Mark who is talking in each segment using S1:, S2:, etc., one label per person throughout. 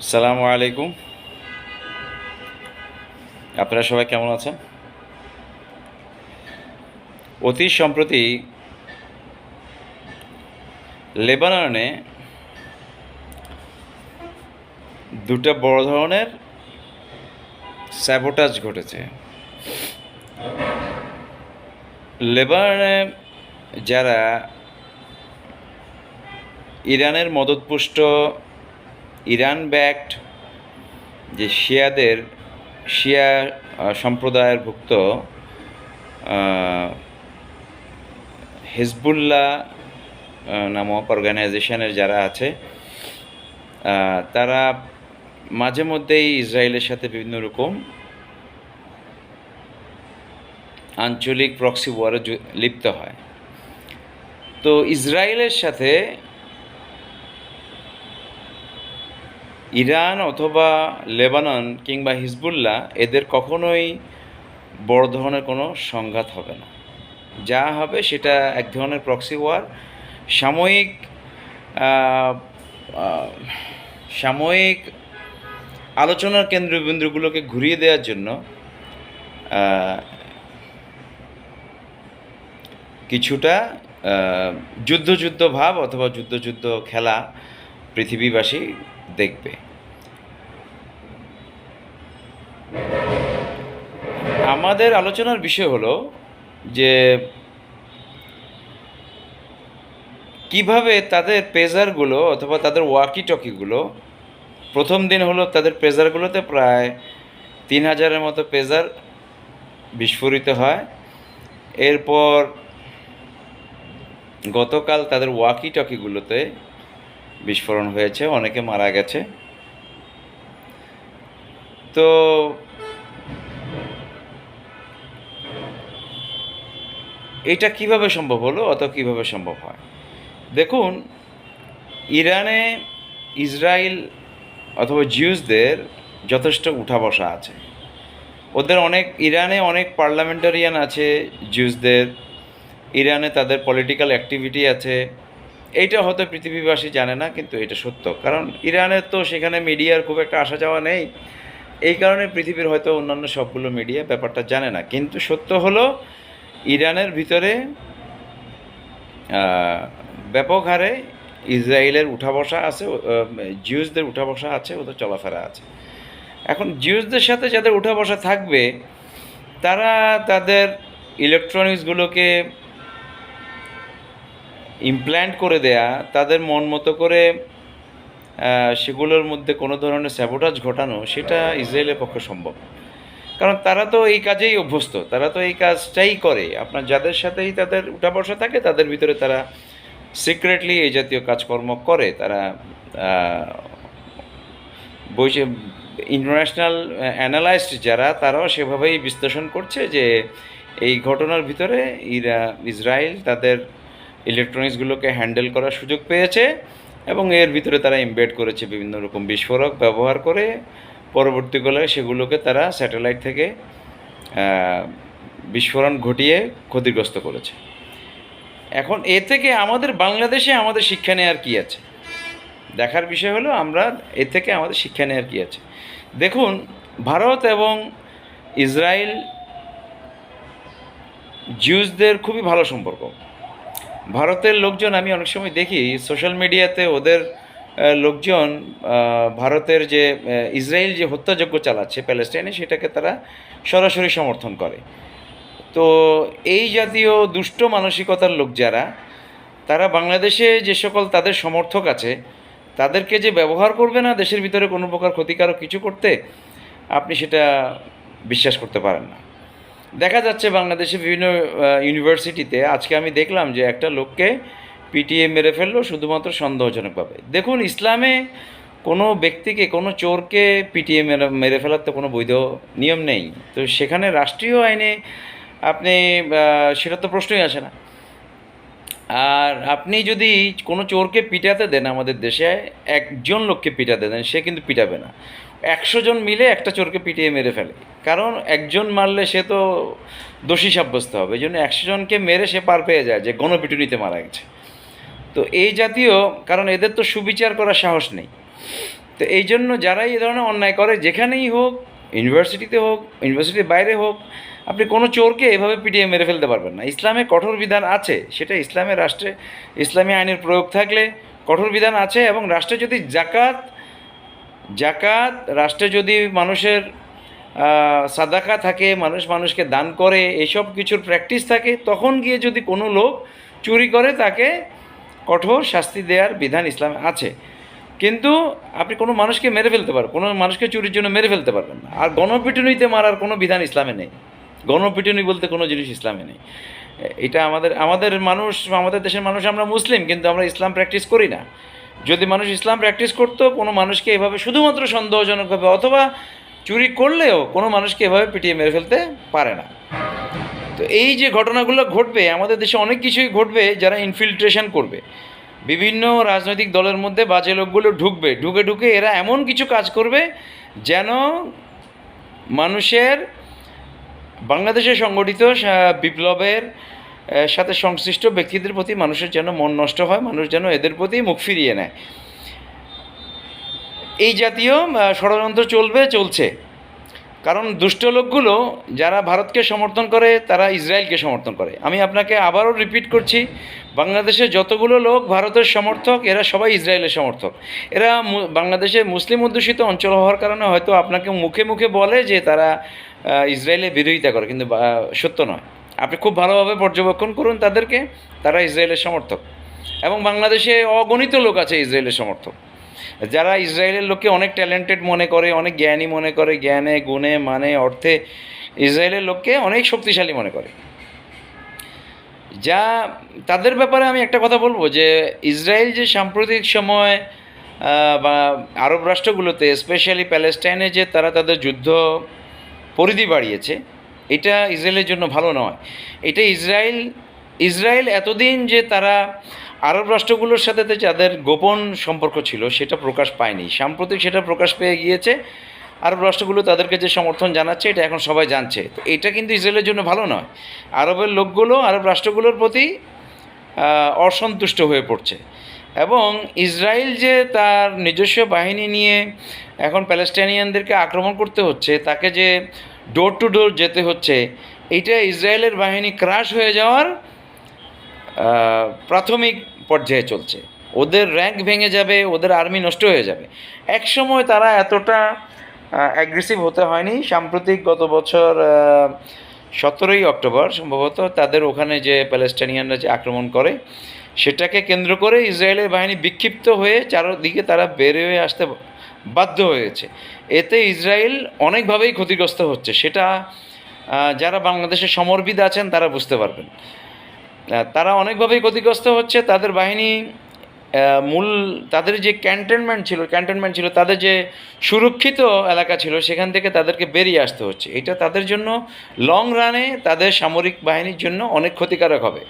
S1: সালামু আলাইকুম। আপনারা সবাই কেমন আছেন? অতি সম্প্রতি লেবাননে দুটো বড় ধরনের স্যাবোটাজ ঘটেছে। লেবাননে যারা ইরানের মদতপুষ্ট ইরান ব্যাক্ট যে শিয়াদের, শিয়া সম্প্রদায়ের ভুক্ত হিজবুল্লাহ নামক অর্গানাইজেশনের যারা আছে তারা মাঝে মধ্যেই ইসরায়েলের সাথে বিভিন্ন রকম আঞ্চলিক প্রক্সি ওয়ারে লিপ্ত হয়। তো ইসরায়েলের সাথে ইরান অথবা লেবানন কিংবা হিজবুল্লাহ এদের কখনোই বড় ধরনের কোনো সংঘাত হবে না। যা হবে সেটা এক ধরনের প্রক্সি ওয়ার সাময়িক সাময়িক আলোচনার কেন্দ্রবিন্দুগুলোকে ঘুরিয়ে দেওয়ার জন্য কিছুটা আহ, যুদ্ধ যুদ্ধ ভাব অথবা যুদ্ধ যুদ্ধ খেলা পৃথিবীবাসী দেখবে। আমাদের আলোচনার বিষয় হলো যে কীভাবে তাদের পেজারগুলো অথবা তাদের ওয়াকি টকিগুলো প্রথম দিন হলো তাদের পেজারগুলোতে প্রায় তিন হাজারের মতো পেজার বিস্ফোরিত হয়। এরপর গতকাল তাদের ওয়াকি টকিগুলোতে বিস্ফোরণ হয়েছে, অনেকে মারা গেছে। তো এটা কীভাবে সম্ভব হলো? অত কীভাবে সম্ভব হয়? দেখুন, ইরানে ইসরায়েল অথবা জিউসদের যথেষ্ট উঠা বসা আছে। ওদের অনেক, ইরানে অনেক পার্লামেন্টারিয়ান আছে জিউসদের। ইরানে তাদের পলিটিক্যাল অ্যাক্টিভিটি আছে। এইটা হয়তো পৃথিবীবাসী জানে না, কিন্তু এটা সত্য। কারণ ইরানের তো সেখানে মিডিয়ার খুব একটা আসা যাওয়া নেই। এই কারণে পৃথিবীর হয়তো অন্যান্য সবগুলো মিডিয়া ব্যাপারটা জানে না। কিন্তু সত্য হলো, ইরানের ভিতরে ব্যাপক হারে ইসরায়েলের উঠা বসা আছে জিউসদের উঠা বসা আছে, ওদের চলাফেরা আছে। এখন জিউসদের সাথে যাদের উঠা বসা থাকবে, তারা তাদের ইলেকট্রনিক্সগুলোকে ইমপ্ল্যান্ট করে দেয়া, তাদের মন মতো করে সেগুলোর মধ্যে কোনো ধরনের স্যাবোটাজ ঘটানো, সেটা ইসরায়েলের পক্ষে সম্ভব। কারণ তারা তো এই কাজেই অভ্যস্ত, তারা তো এই কাজটাই করে। আপনার যাদের সাথেই তাদের উঠা বসা থাকে, তাদের ভিতরে তারা সিক্রেটলি এই জাতীয় কাজকর্ম করে। তারা বইছে ইন্টারন্যাশনাল অ্যানালাইস্ট যারা, তারাও সেভাবেই বিশ্লেষণ করছে যে এই ঘটনার ভিতরে ইরা, ইসরায়েল তাদের ইলেকট্রনিক্সগুলোকে হ্যান্ডেল করার সুযোগ পেয়েছে এবং এর ভিতরে তারা ইমবেড করেছে বিভিন্ন রকম বিস্ফোরক ব্যবহার করে পরবর্তীকালে সেগুলোকে তারা স্যাটেলাইট থেকে বিস্ফোরণ ঘটিয়ে ক্ষতিগ্রস্ত করেছে। এখন এ থেকে আমাদের বাংলাদেশে আমাদের শিক্ষা নেওয়ার কী আছে? দেখার বিষয় হলো আমরা এ থেকে আমাদের শিক্ষা নেওয়ার কী আছে? দেখুন, ভারত এবং ইসরায়েল, জিউসদের খুবই ভালো সম্পর্ক। ভারতের লোকজন, আমি অনেক সময় দেখি সোশ্যাল মিডিয়াতে ওদের লোকজন ভারতের যে ইসরায়েল যে হত্যাযজ্ঞ চালাচ্ছে প্যালেস্টাইনে, সেটাকে তারা সরাসরি সমর্থন করে। তো এই জাতীয় দুষ্ট মানসিকতার লোক যারা, তারা বাংলাদেশে যে সকল তাদের সমর্থক আছে, তাদেরকে যে ব্যবহার করবে না দেশের ভিতরে কোনো প্রকার ক্ষতিকারক কিছু করতে, আপনি সেটা বিশ্বাস করতে পারেন না। দেখা যাচ্ছে বাংলাদেশে বিভিন্ন ইউনিভার্সিটিতে আজকে আমি দেখলাম যে একটা লোককে পিটিএ মেরে ফেলল, শুধুমাত্র সন্দেহজনকভাবে। দেখুন, ইসলামে কোনো ব্যক্তিকে, কোনো চোরকে পিটিএ মেরে মেরে ফেলার তো কোনো বৈধ নিয়ম নেই। তো সেখানে রাষ্ট্রীয় আইনে আপনি সেটা তো প্রশ্নই আসে না। আর আপনি যদি কোনো চোরকে পিটাতে দেন আমাদের দেশে, একজন লোককে পিটাতে দেন, সে কিন্তু পিটাবে না। একশো জন মিলে একটা চোরকে পিটিয়ে মেরে ফেলে। কারণ একজন মারলে সে তো দোষী সাব্যস্ত হবে। এই জন্য একশো জনকে মেরে সে পার পেয়ে যায় যে গণপিটুনিতে মারা গেছে। তো এই জাতীয়, কারণ এদের তো সুবিচার করার সাহস নেই। তো এই জন্য যারাই এ ধরনের অন্যায় করে, যেখানেই হোক, ইউনিভার্সিটিতে হোক, ইউনিভার্সিটির বাইরে হোক, আপনি কোনো চোরকে এভাবে পিটিয়ে মেরে ফেলতে পারবেন না। ইসলামে কঠোর বিধান আছে, সেটা ইসলামের রাষ্ট্রে, ইসলামী আইনের প্রয়োগ থাকলে কঠোর বিধান আছে এবং রাষ্ট্রে যদি জাকাত জাকাত রাষ্ট্রে যদি মানুষের সাদাকা থাকে, মানুষ মানুষকে দান করে, এসব কিছুর প্র্যাকটিস থাকে, তখন গিয়ে যদি কোনো লোক চুরি করে, তাকে কঠোর শাস্তি দেওয়ার বিধান ইসলামে আছে। কিন্তু আপনি কোনো মানুষকে মেরে ফেলতে পারবেন, কোনো মানুষকে চুরির জন্য মেরে ফেলতে পারবেন না। আর গণপিটুনিতে মারার কোনো বিধান ইসলামে নেই। গণপিটুনি বলতে কোনো জিনিস ইসলামে নেই। এটা আমাদের আমাদের মানুষ, আমাদের দেশের মানুষ আমরা মুসলিম, কিন্তু আমরা ইসলাম প্র্যাকটিস করি না। যদি মানুষ ইসলাম প্র্যাকটিস করতো, কোনো মানুষকে এভাবে শুধুমাত্র সন্দেহজনকভাবে অথবা চুরি করলেও কোনো মানুষকে এভাবে পিটিয়ে মেরে ফেলতে পারে না। তো এই যে ঘটনাগুলো ঘটবে, আমাদের দেশে অনেক কিছুই ঘটবে যারা ইনফিল্ট্রেশন করবে। বিভিন্ন রাজনৈতিক দলের মধ্যে বাজে লোকগুলো ঢুকবে। ঢুকে ঢুকে এরা এমন কিছু কাজ করবে যেন মানুষের, বাংলাদেশে সংগঠিত বিপ্লবের সাথে সংশ্লিষ্ট ব্যক্তিদের প্রতি মানুষের যেন মন নষ্ট হয়, মানুষ যেন এদের প্রতি মুখ ফিরিয়ে নেয়। এই জাতীয় ষড়যন্ত্র চলবে, চলছে। কারণ দুষ্ট লোকগুলো যারা ভারতকে সমর্থন করে, তারা ইসরায়েলকে সমর্থন করে। আমি আপনাকে আবারও রিপিট করছি বাংলাদেশে যতগুলো লোক ভারতের সমর্থক, এরা সবাই ইসরায়েলের সমর্থক। এরা বাংলাদেশে মুসলিম অধ্যুষিত অঞ্চল হওয়ার কারণে হয়তো আপনাকে মুখে মুখে বলে যে তারা ইসরায়েলের বিরোধিতা করে, কিন্তু সত্য নয়। আপনি খুব ভালোভাবে পর্যবেক্ষণ করুন তাদেরকে, তারা ইসরায়েলের সমর্থক। এবং বাংলাদেশে অগণিত লোক আছে ইসরায়েলের সমর্থক। যারা ইসরায়েলের লোককে অনেক ট্যালেন্টেড মনে করে, অনেক জ্ঞানী মনে করে, জ্ঞানে, গুণে মানে অর্থে ইসরায়েলের লোককে অনেক শক্তিশালী মনে করে। যা, তাদের ব্যাপারে আমি একটা কথা বলব যে, ইসরায়েল যে সাম্প্রতিক সময় বা আরব রাষ্ট্রগুলোতে স্পেশালি প্যালেস্টাইনে যে তারা তাদের যুদ্ধ পরিধি বাড়িয়েছে এটা ইসরায়েলের জন্য ভালো নয়। এটা ইসরায়েল ইসরায়েল এতদিন যে তারা আরব রাষ্ট্রগুলোর সাথে যাদের গোপন সম্পর্ক ছিল, সেটা প্রকাশ পায়নি। সাম্প্রতিক সেটা প্রকাশ পেয়ে গিয়েছে, আরব রাষ্ট্রগুলো তাদেরকে যে সমর্থন জানাচ্ছে, এটা এখন সবাই জানছে। তো এটা কিন্তু ইসরায়েলের জন্য ভালো নয়। আরবের লোকগুলো, আরব রাষ্ট্রগুলোর প্রতি অসন্তুষ্ট হয়ে পড়ছে। এবং ইসরায়েল যে তার নিজস্ব বাহিনী নিয়ে এখন প্যালেস্টাইনিয়ানদেরকে আক্রমণ করতে হচ্ছে, তাকে যে ডোর টু ডোর যেতে হচ্ছে। এইটা ইসরায়েলের বাহিনী ক্রাশ হয়ে যাওয়ার প্রাথমিক পর্যায়ে চলছে। ওদের র্যাঙ্ক ভেঙে যাবে, ওদের আর্মি নষ্ট হয়ে যাবে। এক সময় তারা এতটা অ্যাগ্রেসিভ হতে হয়নি। সাম্প্রতিক গত বছর সতেরোই অক্টোবর সম্ভবত তাদের ওখানে যে প্যালেস্টাইনিয়ানরা যে আক্রমণ করে, সেটাকে কেন্দ্র করে ইসরায়েলের বাহিনী বিক্ষিপ্ত হয়ে চারদিকে তারা বের হয়ে আসতে বাধ্য হয়েছে। এতে ইসরায়েল অনেকভাবেই ক্ষতিগ্রস্ত হচ্ছে। সেটা যারা বাংলাদেশের সমরবিদ আছেন, তারা বুঝতে পারবেন। তারা অনেকভাবেই ক্ষতিগ্রস্ত হচ্ছে। তাদের বাহিনী মূল, তাদের যে ক্যান্টনমেন্ট ছিল ক্যান্টনমেন্ট ছিল, তাদের যে সুরক্ষিত এলাকা ছিল, সেখান থেকে তাদেরকে বেরিয়ে আসতে হচ্ছে। এটা তাদের জন্য লং রানে তাদের সামরিক বাহিনীর জন্য অনেক ক্ষতিকারক হবে।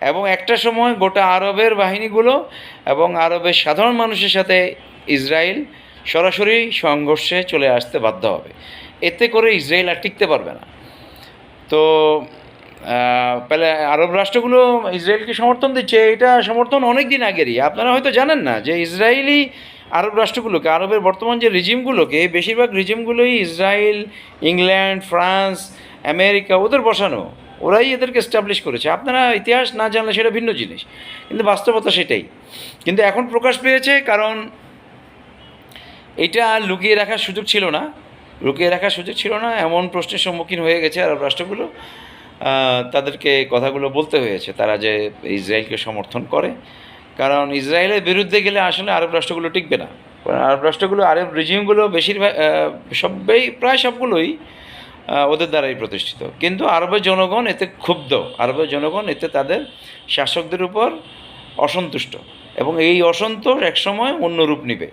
S1: এবং একটা সময় গোটা আরবের বাহিনীগুলো এবং আরবের সাধারণ মানুষের সাথে ইসরায়েল সরাসরি সংঘর্ষে চলে আসতে বাধ্য হবে। এতে করে ইসরায়েল আর টিকতে পারবে না। তো পেলে আরব রাষ্ট্রগুলো ইসরায়েলকে সমর্থন দিচ্ছে, এটা সমর্থন অনেক দিন আগেরই। আপনারা হয়তো জানেন না যে ইসরায়েলি আরব রাষ্ট্রগুলোকে, আরবের বর্তমান যে রিজিমগুলোকে, বেশিরভাগ রিজিমগুলোই ইসরায়েল, ইংল্যান্ড, ফ্রান্স, আমেরিকা, ওদের বসানো। ওরাই এদেরকে এস্টাবলিশ করেছে। আপনারা ইতিহাস না জানলে সেটা ভিন্ন জিনিস। কিন্তু বাস্তবতা সেটাই। কিন্তু এখন প্রকাশ পেয়েছে কারণ এটা আর লুকিয়ে রাখার সুযোগ ছিল না। লুকিয়ে রাখার সুযোগ ছিল না, এমন প্রশ্নের সম্মুখীন হয়ে গেছে আরব রাষ্ট্রগুলো। তাদেরকে কথাগুলো বলতে হয়েছে, তারা যে ইসরায়েলকে সমর্থন করে। কারণ ইসরায়েলের বিরুদ্ধে গেলে আসলে আরব রাষ্ট্রগুলো টিকবে না। কারণ আরব রাষ্ট্রগুলো, আরব রিজিমগুলো বেশিরভাগ সবাই, প্রায় সবগুলোই ওদের দ্বারাই প্রতিষ্ঠিত। কিন্তু আরবের জনগণ এতে ক্ষুব্ধ। আরবের জনগণ এতে তাদের শাসকদের উপর অসন্তুষ্ট। এবং এই অসন্তোষ একসময় অন্য রূপ নিবে।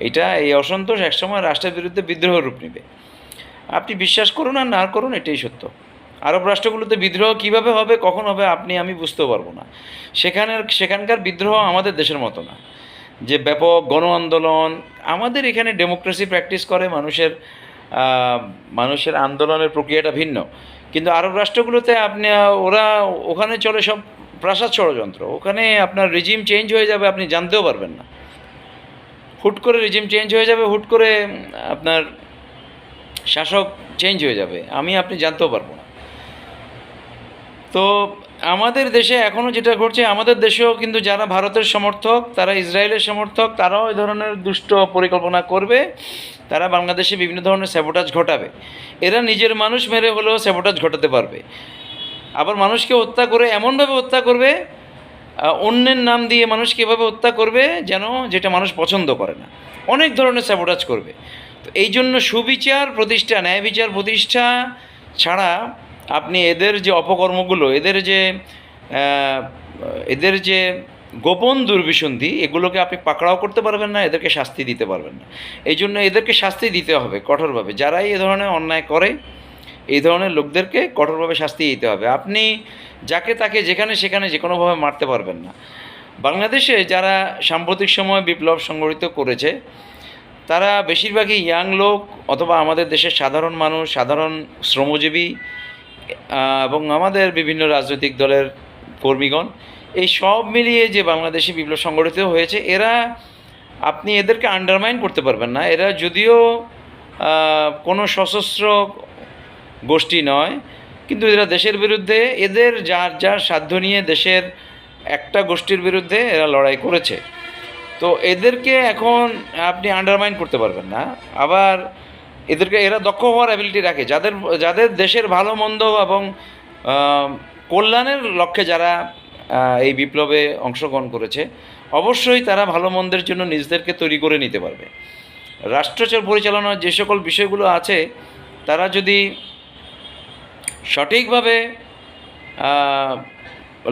S1: এটা এই অসন্তোষ একসময় রাষ্ট্রের বিরুদ্ধে বিদ্রোহ রূপ নেবে। আপনি বিশ্বাস করুন আর না করুন, এটাই সত্য। আরব রাষ্ট্রগুলোতে বিদ্রোহ কীভাবে হবে, কখন হবে, আপনি, আমি বুঝতেও পারব না। সেখানের, সেখানকার বিদ্রোহ আমাদের দেশের মতো না। যে ব্যাপক গণ আন্দোলন, আমাদের এখানে ডেমোক্রেসি প্র্যাকটিস করে, মানুষের মানুষের আন্দোলনের প্রক্রিয়াটা ভিন্ন। কিন্তু আরব রাষ্ট্রগুলোতে আপনি ওরা ওখানে চলে সব প্রাসাদ ষড়যন্ত্র। ওখানে আপনার রিজিম চেঞ্জ হয়ে যাবে, আপনি জানতেও পারবেন না। হুট করে রিজিম চেঞ্জ হয়ে যাবে, হুট করে আপনার শাসক চেঞ্জ হয়ে যাবে, আমি আপনি জানতেও পারব না। তো আমাদের দেশে এখনও যেটা ঘটছে, আমাদের দেশেও কিন্তু যারা ভারতের সমর্থক, তারা ইসরায়েলের সমর্থক, তারাও এই ধরনের দুষ্ট পরিকল্পনা করবে, তারা বাংলাদেশে বিভিন্ন ধরনের স্যাবোটাজ ঘটাবে। এরা নিজের মানুষ মেরে হলেও স্যাবোটাজ ঘটাতে পারবে। আবার মানুষকে হত্যা করে এমনভাবে হত্যা করবে অন্যের নাম দিয়ে মানুষকে এভাবে হত্যা করবে যেন যেটা মানুষ পছন্দ করে না? অনেক ধরনের স্যাবোটাজ করবে। তো এই জন্য সুবিচার প্রতিষ্ঠা, ন্যায় বিচার প্রতিষ্ঠা ছাড়া আপনি এদের যে অপকর্মগুলো, এদের যে এদের যে গোপন দুর্বিসন্ধি, এগুলোকে আপনি পাকড়াও করতে পারবেন না, এদেরকে শাস্তি দিতে পারবেন না। এই জন্য এদেরকে শাস্তি দিতে হবে কঠোরভাবে। যারাই এ ধরনের অন্যায় করে এই ধরনের লোকদেরকে কঠোরভাবে শাস্তি দিতে হবে। আপনি যাকে তাকে যেখানে সেখানে যে কোনোভাবে মারতে পারবেন না। বাংলাদেশে যারা সাম্প্রতিক সময় বিপ্লব সংগঠিত করেছে, তারা বেশিরভাগই ইয়াং লোক অথবা আমাদের দেশের সাধারণ মানুষ, সাধারণ শ্রমজীবী এবং আমাদের বিভিন্ন রাজনৈতিক দলের কর্মীগণ। এই সব মিলিয়ে যে বাংলাদেশি বিপ্লব সংগঠিত হয়েছে, এরা আপনি এদেরকে আন্ডারমাইন করতে পারবেন না। এরা যদিও কোনো সশস্ত্র গোষ্ঠী নয়, কিন্তু এরা দেশের বিরুদ্ধে, এদের যার যার সাধ্য নিয়ে দেশের একটা গোষ্ঠীর বিরুদ্ধে এরা লড়াই করেছে। তো এদেরকে এখন আপনি আন্ডারমাইন করতে পারবেন না। আবার এদেরকে, এরা দক্ষ হওয়ার অ্যাবিলিটি রাখে। যাদের যাদের দেশের ভালো, মন্দ এবং কল্যাণের লক্ষ্যে যারা এই বিপ্লবে অংশগ্রহণ করেছে, অবশ্যই তারা ভালো, মন্দের জন্য নিজেদেরকে তৈরি করে নিতে পারবে। রাষ্ট্রচর পরিচালনার যে সকল বিষয়গুলো আছে, তারা যদি সঠিকভাবে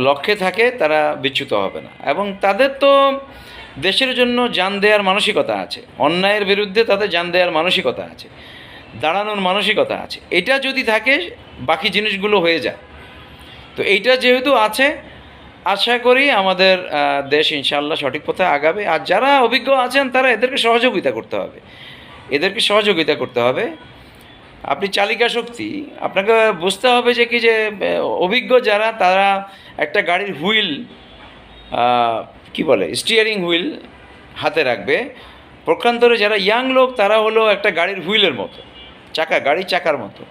S1: লক্ষ্যে থাকে তারা বিচ্যুত হবে না। এবং তাদের তো দেশের জন্য জান দেওয়ার মানসিকতা আছে, অন্যায়ের বিরুদ্ধে তাদের জান দেওয়ার মানসিকতা আছে, দাঁড়ানোর মানসিকতা আছে। এটা যদি থাকে, বাকি জিনিসগুলো হয়ে যায়। তো এইটা যেহেতু আছে, আশা করি আমাদের দেশ ইনশাল্লাহ সঠিক পথে আগাবে। আর যারা অভিজ্ঞ আছেন, তারা এদেরকে সহযোগিতা করতে হবে। এদেরকে সহযোগিতা করতে হবে। আপনি চালিকা শক্তি, আপনাকে বুঝতে হবে যে কি যে অভিজ্ঞ যারা, তারা একটা গাড়ির হুইল কি বলে স্টিয়ারিং হুইল হাতে রাখবে। প্রক্ষান্তরে যারা ইয়াং লোক, তারা হলো একটা গাড়ির হুইলের মতো, চাকা, গাড়ির চাকার মতো।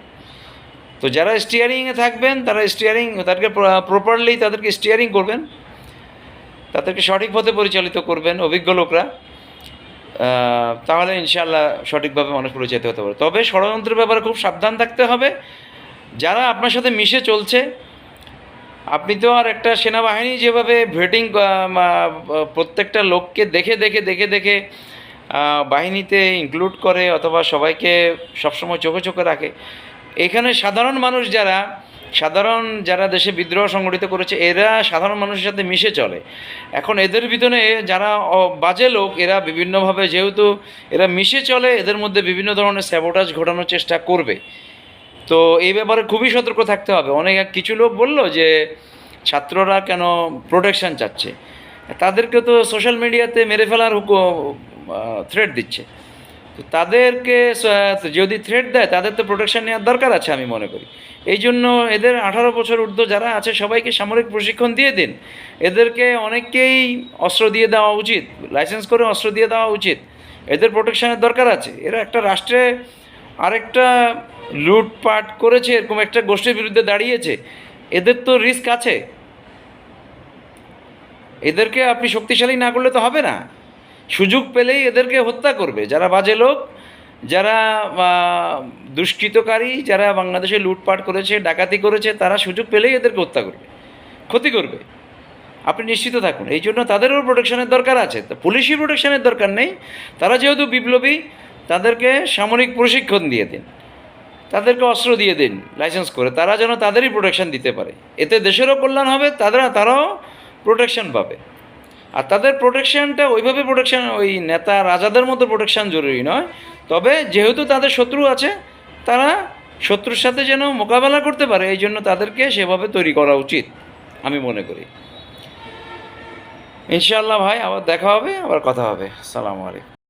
S1: তো যারা স্টিয়ারিংয়ে থাকবেন, তারা স্টিয়ারিং তাদেরকে প্রপারলি তাদেরকে স্টিয়ারিং করবেন, তাদেরকে সঠিক পথে পরিচালিত করবেন অভিজ্ঞ লোকরা। তাহলে ইনশাল্লাহ সঠিকভাবে মানুষ পরিচালিত হতে পারে। তবে ষড়যন্ত্রের ব্যাপারে খুব সাবধান থাকতে হবে। যারা আপনার সাথে মিশে চলছে, আপনি তো আর একটা সেনাবাহিনী যেভাবে ভেটিং প্রত্যেকটা লোককে দেখে দেখে দেখে দেখে বাহিনীতে ইনক্লুড করে অথবা সবাইকে সবসময় চোখে চোখে রাখে, এখানে সাধারণ মানুষ যারা সাধারণ যারা দেশে বিদ্রোহ সংগঠিত করেছে, এরা সাধারণ মানুষের সাথে মিশে চলে। এখন এদের ভিতরে যারা বাজে লোক, এরা বিভিন্নভাবে যেহেতু এরা মিশে চলে, এদের মধ্যে বিভিন্ন ধরনের স্যাবোটাজ ঘটানোর চেষ্টা করবে। তো এই ব্যাপারে খুবই সতর্ক থাকতে হবে। অনেক কিছু লোক বলল যে, ছাত্ররা কেন প্রোটেকশন চাচ্ছে? তাদেরকে তো সোশ্যাল মিডিয়াতে মেরে ফেলার থ্রেট দিচ্ছে। তো তাদেরকে যদি থ্রেট দেয়, তাদের তো প্রোটেকশন নেওয়ার দরকার আছে আমি মনে করি। এই জন্য এদের আঠারো বছর ঊর্ধ্ব যারা আছে, সবাইকে সামরিক প্রশিক্ষণ দিয়ে দিন। এদেরকে অনেককেই অস্ত্র দিয়ে দেওয়া উচিত লাইসেন্স করে অস্ত্র দিয়ে দেওয়া উচিত। এদের প্রোটেকশনের দরকার আছে। এরা একটা রাষ্ট্রে আরেকটা লুটপাট করেছে, এরকম একটা গোষ্ঠীর বিরুদ্ধে দাঁড়িয়েছে। এদের তো রিস্ক আছে। এদেরকে আপনি শক্তিশালী না করলে তো হবে না। সুযোগ পেলেই এদেরকে হত্যা করবে। যারা বাজে লোক, যারা দুষ্কৃতকারী, যারা বাংলাদেশে লুটপাট করেছে, ডাকাতি করেছে, তারা সুযোগ পেলেই এদেরকে হত্যা করবে, ক্ষতি করবে। আপনি নিশ্চিত থাকুন, এই জন্য তাদেরও প্রোটেকশনের দরকার আছে। তো পুলিশি প্রোটেকশনের দরকার নেই। তারা যেহেতু বিপ্লবী, তাদেরকে সামরিক প্রশিক্ষণ দিয়ে দিন, তাদেরকে অস্ত্র দিয়ে দিন লাইসেন্স করে, তারা যেন তাদেরই প্রোটেকশন দিতে পারে। এতে দেশেরও কল্যাণ হবে তারা তারাও প্রোটেকশন পাবে। আর তাদের প্রোটেকশানটা ওইভাবে প্রোটেকশন ওই নেতা রাজাদের মতো প্রোটেকশান জরুরি নয়। তবে যেহেতু তাদের শত্রু আছে, তারা শত্রুর সাথে যেন মোকাবেলা করতে পারে, এই জন্য তাদেরকে সেভাবে তৈরি করা উচিত, আমি মনে করি। ইনশাআল্লাহ ভাই, আবার দেখা হবে, আবার কথা হবে। সালামু আলাইকুম।